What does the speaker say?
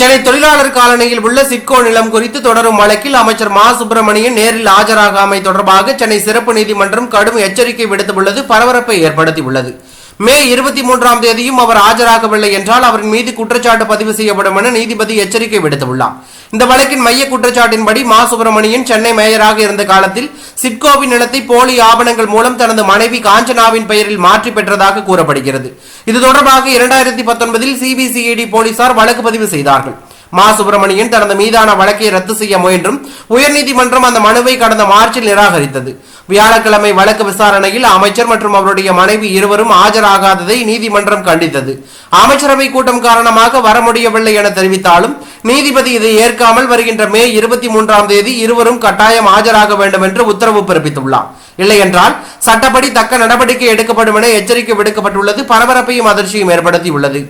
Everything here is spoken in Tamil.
சென்னை தொழிலாளர் காலனியில் உள்ள சிட்கோ நிலம் குறித்து தொடரும் வழக்கில் அமைச்சர் மா. சுப்பிரமணியன் நேரில் ஆஜராகாமை தொடர்பாக சென்னை சிறப்பு நீதிமன்றம் கடும் எச்சரிக்கை விடுத்துள்ளது பரபரப்பை ஏற்படுத்தியுள்ளது. மே இருபத்தி மூன்றாம் தேதியும் அவர் ஆஜராகவில்லை என்றால் அவரின் மீது குற்றச்சாட்டு பதிவு செய்யப்படும் என நீதிபதி எச்சரிக்கை விடுத்துள்ளார். இந்த வழக்கின் மைய குற்றச்சாட்டின்படி மா. சுப்பிரமணியன் சென்னை மேயராக இருந்த காலத்தில் சிட்கோவின் நிலத்தை போலி ஆவணங்கள் மூலம் தனது மனைவி காஞ்சனாவின் பெயரில் மாற்றி பெற்றதாக கூறப்படுகிறது. இது தொடர்பாக இரண்டாயிரத்தி பத்தொன்பதில் சிபிசிஐடி போலீசார் வழக்கு பதிவு செய்தார்கள். மா சுப்பிரமணியன் தனது மீதான வழக்கை ரத்து செய்ய முயன்றும் உயர்நீதிமன்றம் அந்த மனுவை கடந்த மார்ச்சில் நிராகரித்தது. வியாழக்கிழமை வழக்கு விசாரணையில் அமைச்சர் மற்றும் அவருடைய மனைவி இருவரும் ஆஜராகாததை நீதிமன்றம் கண்டித்தது. அமைச்சரவை கூட்டம் காரணமாக வர முடியவில்லை என தெரிவித்தாலும் நீதிபதி இதை ஏற்காமல் வருகின்ற மே இருபத்தி மூன்றாம் தேதி இருவரும் கட்டாயம் ஆஜராக வேண்டும் என்று உத்தரவு பிறப்பித்துள்ளார். இல்லையென்றால் சட்டப்படி தக்க நடவடிக்கை எடுக்கப்படும் என எச்சரிக்கை விடுக்கப்பட்டுள்ளது. பரபரப்பையும் அதிர்ச்சியும் ஏற்படுத்தியுள்ளது.